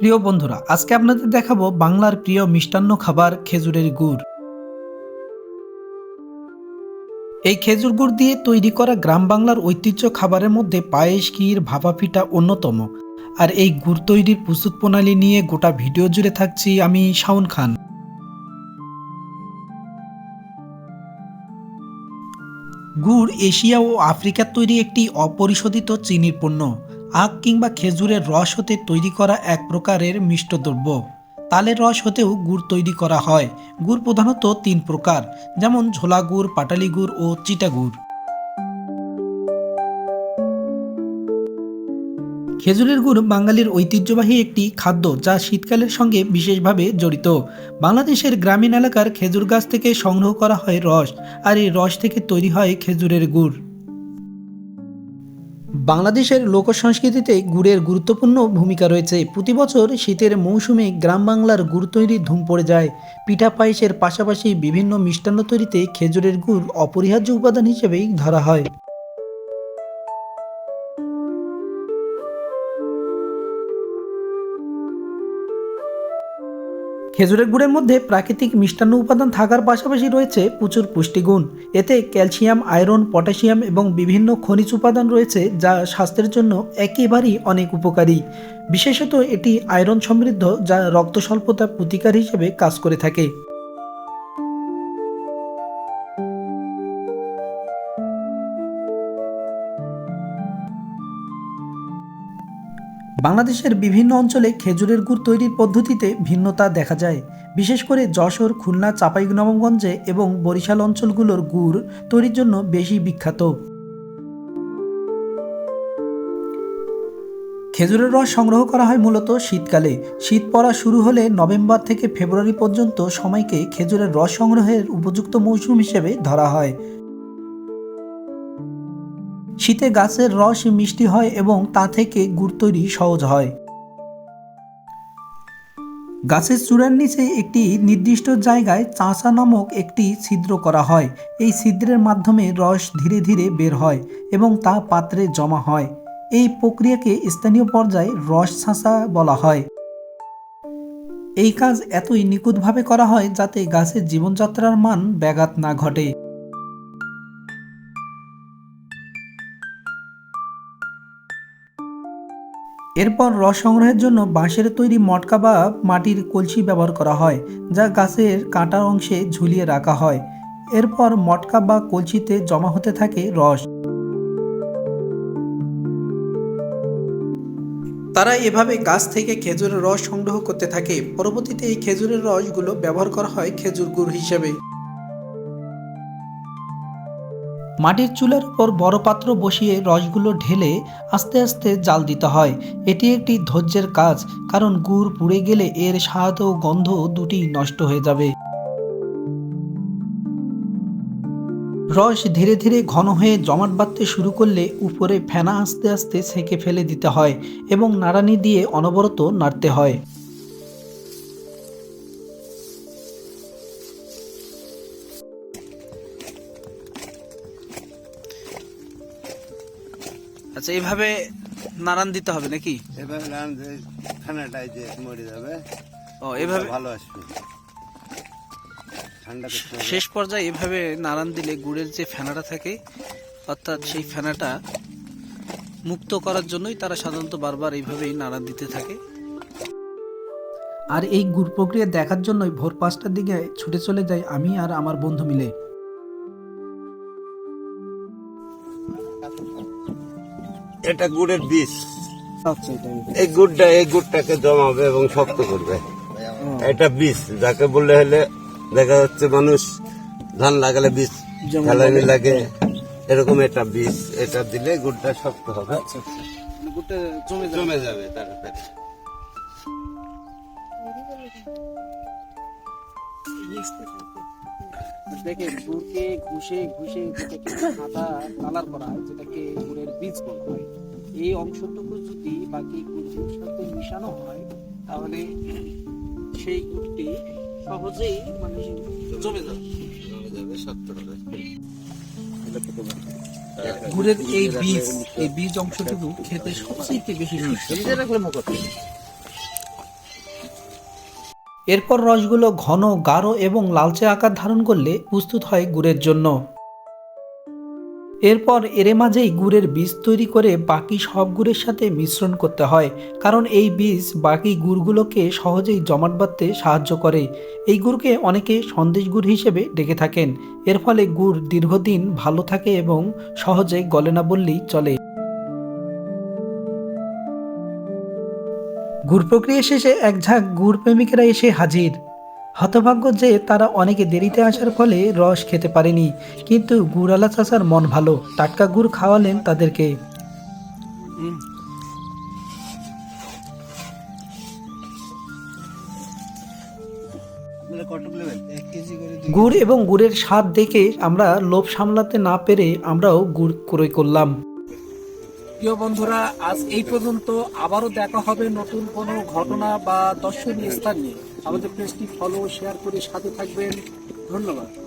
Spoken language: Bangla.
প্রিয় বন্ধুরা, আজকে আপনাদের দেখাবো বাংলার প্রিয় মিষ্টান্ন খাবার খেজুরের গুড়। এই খেজুর গুড় দিয়ে তৈরি করা গ্রাম বাংলার ঐতিহ্য খাবারের মধ্যে পায়েস, ক্ষীর, ভাপা পিঠা অন্যতম। আর এই গুড় তৈরির প্রস্তুত প্রণালী নিয়ে গোটা ভিডিও জুড়ে থাকছি আমি শাওন খান। গুড় এশিয়া ও আফ্রিকার তৈরি একটি অপরিশোধিত চিনির পণ্য। আখ কিংবা খেজুরের রস হতে তৈরি করা এক প্রকারের মিষ্ট দ্রব্য। তালের রস হতেও গুড় তৈরি করা হয়। গুড় প্রধানত তিন প্রকার, যেমন ঝোলা গুড়, পাটালি গুড় ও চিটা গুড়। খেজুরের গুড় বাঙালির ঐতিহ্যবাহী একটি খাদ্য যা শীতকালের সঙ্গে বিশেষভাবে জড়িত। বাংলাদেশের গ্রামীণ এলাকার খেজুর গাছ থেকে সংগ্রহ করা হয় রস, আর এই রস থেকে তৈরি হয় খেজুরের গুড়। বাংলাদেশের লোক সংস্কৃতিতে গুড়ের গুরুত্বপূর্ণ ভূমিকা রয়েছে। প্রতি বছর শীতের মৌসুমে গ্রাম বাংলার গুড় তৈরির ধুম পড়ে যায়। পিঠা পায়েসের পাশাপাশি বিভিন্ন মিষ্টান্ন তৈরিতে খেজুরের গুড় অপরিহার্য উপাদান হিসেবেই ধরা হয়। খেজুরের গুড়ের মধ্যে প্রাকৃতিক মিষ্টান্ন উপাদান থাকার পাশাপাশি রয়েছে প্রচুর পুষ্টিগুণ। এতে ক্যালসিয়াম, আয়রন, পটাশিয়াম এবং বিভিন্ন খনিজ উপাদান রয়েছে যা স্বাস্থ্যের জন্য একেবারেই অনেক উপকারী। বিশেষত এটি আয়রন সমৃদ্ধ যা রক্ত স্বল্পতা প্রতিকার হিসেবে কাজ করে থাকে। বাংলাদেশের বিভিন্ন অঞ্চলে খেজুরের গুড় তৈরির পদ্ধতিতে ভিন্নতা দেখা যায়। বিশেষ করে যশোর, খুলনা চাঁপাইনবাবগঞ্জে এবং বরিশাল অঞ্চলগুলোর গুড় তৈরির জন্য বেশি বিখ্যাত। খেজুরের রস সংগ্রহ করা হয় মূলত শীতকালে। শীত পড়া শুরু হলে নভেম্বর থেকে ফেব্রুয়ারি পর্যন্ত সময়কে খেজুরের রস সংগ্রহের উপযুক্ত মৌসুম হিসেবে ধরা হয়। শীতে গাছের রস মিষ্টি হয় এবং তা থেকে গুড় তৈরি সহজ হয়। গাছের চূড়ার নিচে একটি নির্দিষ্ট জায়গায় চাঁচা নামক একটি ছিদ্র করা হয়। এই ছিদ্রের মাধ্যমে রস ধীরে ধীরে বের হয় এবং তা পাত্রে জমা হয়। এই প্রক্রিয়াকে স্থানীয় পর্যায়ে রস ছাঁচা বলা হয়। এই কাজ এতই নিখুঁতভাবে করা হয় যাতে গাছের জীবনযাত্রার মান ব্যাঘাত না ঘটে। এরপর রস সংগ্রহের জন্য বাঁশের তৈরি মটকা বা মাটির কলসি ব্যবহার করা হয়, যা গাছের কাঁটার অংশে ঝুলিয়ে রাখা হয়। এরপর মটকা বা কলসিতে জমা হতে থাকে রস। তারা এভাবে গাছ থেকে খেজুরের রস সংগ্রহ করতে থাকে। পরবর্তীতে এই খেজুরের রসগুলো ব্যবহার করা হয় খেজুর গুড় হিসেবে। মাটির চুলার উপর বড় পাত্র বসিয়ে রসগুলো ঢেলে আস্তে আস্তে জাল দিতে হয়। এটি একটি ধৈর্যের কাজ, কারণ গুড় পুড়ে গেলে এর স্বাদ ও গন্ধ দুটি নষ্ট হয়ে যাবে। রস ধীরে ধীরে ঘন হয়ে জমাট বাঁধতে শুরু করলে উপরে ফেনা আস্তে আস্তে সেকে ফেলে দিতে হয় এবং নাড়ানি দিয়ে অনবরত নাড়তে হয়। আচ্ছা এইভাবে নাড়ান দিতে হবে নাকি? এভাবে রান যে খানাটাই যে মরে যাবে ও এভাবে ভালো আসবে। শেষ পর্যায়ে এভাবে নাড়ান দিলে গুড়ের যে ফেনাটা থাকে অর্থাৎ সেই ফেনাটা মুক্ত করার জন্যই তারা সাধারণত বারবার এইভাবেই নাড়ান দিতে থাকে। আর এই গুড় প্রক্রিয়া দেখার জন্যই ভোর পাঁচটার দিকে ছুটে চলে যাই আমি আর আমার বন্ধু মিলে। এটা গুড়ের বীজ। এই গুড়টা এই গুড়টাকে জমাবে এবং শক্ত করবে। এটা বীজ যাকে বললে হলে দেখা যাচ্ছে মানুষ ধান লাগালে বীজ ফেলানি লাগে। এরকম এটা বীজ এটা দিলে গুড়টা শক্ত হবে। গুড়টা জমে যাবে। তাড়াতাড়ি। দেখেন গুড়কে ঘুষে ঘুষে কালার করা হয় যেটাকে গুড়ের বীজ বলা হয়। এই অংশটুকু যদি বাকি গুড়গুলোর সাথে মিশানো হয় তাহলে সেই গুড়টি সহজেই মানে জমে যাবে। গুড়ের এই বীজ এই বীজ অংশটুকু খেতে সবচেয়ে বেশি এরপর রসগুলো ঘন গাঢ় এবং লালচে আকার ধারণ করলে প্রস্তুত হয় গুড়ের জন্য। এরপর এর মাঝেই গুড়ের বীজ তৈরি করে বাকি সব গুড়ের সাথে মিশ্রণ করতে হয়, কারণ এই বীজ বাকি গুড়গুলোকে সহজেই জমাট বাঁধতে সাহায্য করে। এই গুড়কে অনেকে সন্দেশ গুড় হিসেবে ডেকে থাকেন। এর ফলে গুড় দীর্ঘদিন ভালো থাকে এবং সহজে গলে না বললেই চলে। গুড় প্রক্রিয়া শেষে এক ঝাঁক গুড় প্রেমিকেরা এসে হাজির। হতভাগ্য যে তারা অনেকে দেরিতে আসার ফলে রস খেতে পারেনি। কিন্তু গুড়ালা চাষার মন ভালো, টাটকা গুড় খাওয়ালেন তাদেরকে। গুড় এবং গুড়ের স্বাদ দেখে আমরা লোভ সামলাতে না পেরে আমরাও গুড় ক্রয় করলাম। প্রিয় বন্ধুরা, আজ এই পর্যন্ত আবারও দেখা হবে নতুন কোনো ঘটনা বা দর্শনীয় স্থান নিয়ে। আমাদের পেজটি ফলো শেয়ার করে সাথে থাকবেন। ধন্যবাদ।